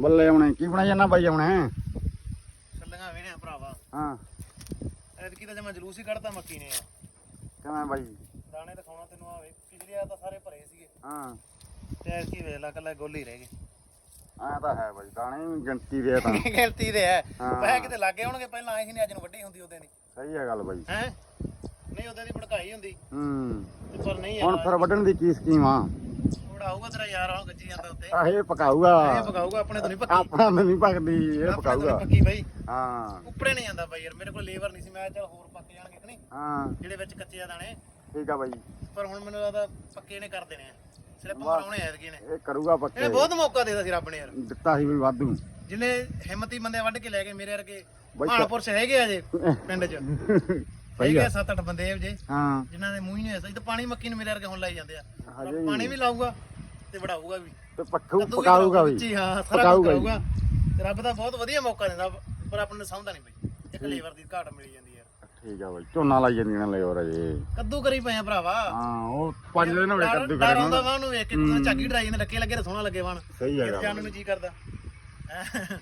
ਬੱਲੇ ਆਉਣੇ ਕੀ ਬਣਾਈ ਜਾਂਦਾ ਬਾਈ ਆਉਣੇ ਛੱਲੀਆਂ ਵੇਣੇ ਭਰਾਵਾ। ਹਾਂ। ਐਤਕੀ ਤਾਂ ਜਮਾ ਜਲੂਸ ਹੀ ਕੱਢਤਾ ਮੱਕੀ ਨੇ ਆ। ਕਿਵੇਂ ਬਾਈ? ਦਾਣੇ ਦਿਖਾਉਣਾ ਤੈਨੂੰ ਆਵੇ ਪਿਛਲੀ ਆ ਤਾਂ ਸਾਰੇ ਭਰੇ ਸੀਗੇ। ਹਾਂ। ਤੇ ਐਤਕੀ ਵੇਖ ਲਾ ਕੱਲਾ ਗੋਲੀ ਰਹਿ ਗਈ। ਐ ਤਾਂ ਹੈ ਬਾਈ ਦਾਣੇ ਵੀ ਗਿਣਤੀ ਦੇ ਤਾਂ। ਗਿਣਤੀ ਦੇ ਹੈ। ਵੈਸੇ ਕਿਤੇ ਲੱਗੇ ਹੋਣਗੇ ਪਹਿਲਾਂ ਆਏ ਸੀ ਨੇ ਅੱਜ ਨੂੰ ਵੱਡੀ ਹੁੰਦੀ ਉਹਦੇ ਦੀ ਸਹੀ ਹੈ ਗੱਲ ਬਾਈ। ਹੈ? ਨਹੀਂ ਉਹਦੇ ਦੀ ਭੜਕਾਈ ਹੁੰਦੀ। ਹੂੰ। ਪਰ ਨਹੀਂ ਹੁਣ ਫਿਰ ਵੱਢਣ ਦੀ ਕੀ ਸਕੀਮ ਆ? ਉਡਾਊਗਾ ਤੇਰਾ ਯਾਰ ਆਹ ਗੱਜੀ ਜਾਂਦਾ ਉੱਤੇ। ਆਹ ਇਹ ਪਕਾਊਗਾ। ਇਹ ਪਕਾਊਗਾ ਆਪਣੇ ਤੋਂ ਨਹੀਂ ਪੱਕੀ। ਆਪਣਾ ਤਾਂ ਨਹੀਂ ਪਕਦੀ ਇਹ ਆਪਣੇ ਤੋਂ ਪਕਾਊਗਾ। ਪੱਕੀ ਬਾਈ। ਹਾਂ। ਉੱਪਰੇ ਨਹੀਂ ਜਾਂਦਾ ਬਾਈ ਯਾਰ ਮੇਰੇ ਕੋਲ ਲੇਬਰ ਨਹੀਂ ਸੀ। ਮੈਂ ਕਿਹਾ ਚੱਲ ਹੋਰ ਪੱਕ ਜਾਣਗੇ ਕਿ ਨਹੀਂ? ਹਾਂ। ਜਿਹੜੇ ਵਿੱਚ ਕੱਚੇ ਆ ਦਾਣੇ। ਠੀਕ ਆ ਬਾਈ। ਪਰ ਹੁਣ ਮੈਨੂੰ ਲੱਗਦਾ ਪੱਕੇ ਨੇ ਕਰ ਦੇਣੇ ਆ। ਸਿਰਫ ਮਰਾਉਣੇ ਐਤਕੀ ਨੇ। ਇਹ ਕਰੂਗਾ ਪੱਕੇ। ਇਹਨੇ ਬਹੁਤ ਮੌਕਾ ਦੇਦਾ ਸੀ ਰੱਬ ਨੇ ਯਾਰ। ਦਿੱਤਾ ਸੀ ਵੀ ਵਾਧੂ। ਜਿਹਨੇ ਹਿੰਮਤੀ ਬੰਦੇ ਵੱਢ ਕੇ ਲੈ ਗਏ ਮੇਰੇ ਵਰਗੇ ਬਾਈ ਚ ਹੈਗੇ ਆ ਜੇ ਪਿੰਡ ਚ। ਸਹੀ ਹੈਗੇ ਆ ਆ ਸੱਤ ਅੱਠ ਬੰਦੇ ਇਹੋ ਜੇ। ਹਾਂ। ਜਿਨ੍ਹਾਂ ਦੇ ਮੂੰਹ ਹੀ ਨਹੀਂ ਐਸਾ ਤਾਂ ਪਾਣੀ ਮੱਕੀ ਨੂੰ ਮੇਰੇ ਵਰਗੇ ਹੁਣ ਲਾਈ ਜਾਂਦੇ ਆ। ਹਜੇ ਵੀ। ਪਾਣੀ ਵੀ ਲਾਊਗਾ। ਤੇ ਵੜਾਊਗਾ ਵੀ। ਤੇ ਪੱਖੂ ਕੱਦੂ ਵੀ ਪਕਾਊਗਾ ਵੀ। ਵਿੱਚ ਹੀ, ਹਾਂ ਸਾਰਾ ਪਕਾਊਗਾ ਜੀ। ਕਰੂਗਾ ਤੇ ਰੱਬ ਦਾ ਬਹੁਤ ਵਧੀਆ ਮੌਕਾ ਦਿੰਦਾ ਪਰ ਆਪਾਂ ਨੂੰ ਸਮਝਦਾ ਨਹੀਂ ਬਈ। ਇੱਕ ਲੇਬਰ ਦੀ ਘਾਟ ਮਿਲੀ ਜਾਂਦੀ ਯਾਰ ਠੀਕ ਆ ਬਾਈ ਝੋਨਾ ਲਾਈ ਜਾਂਦੀਆਂ ਨੇ ਹੋਰ ਅਜੇ। ਕੱਦੂ ਕਰੀ ਪਏ ਆ ਭਰਾਵਾ। ਹਾਂ ਉਹ ਪੰਜ ਦਿਨ ਡਰ- ਕੱਦੂ ਡਰ ਕਰਨ ਆਉਂਦਾ ਵਾ ਉਹਨੂੰ ਵੇਖ ਕੇ ਝਾਕੀ ਡਰਾਈ ਜਾਂਦੇ ਲੱਗੇ ਲੱਗੇ ਤਾਂ ਸੋਹਣਾ ਲੱਗੇ ਵਣ ਸਹੀ ਹੈ ਗੱਲ ਜਾਣ ਨੂੰ ਜੀ ਕਰਦਾ। ਹੈਂ।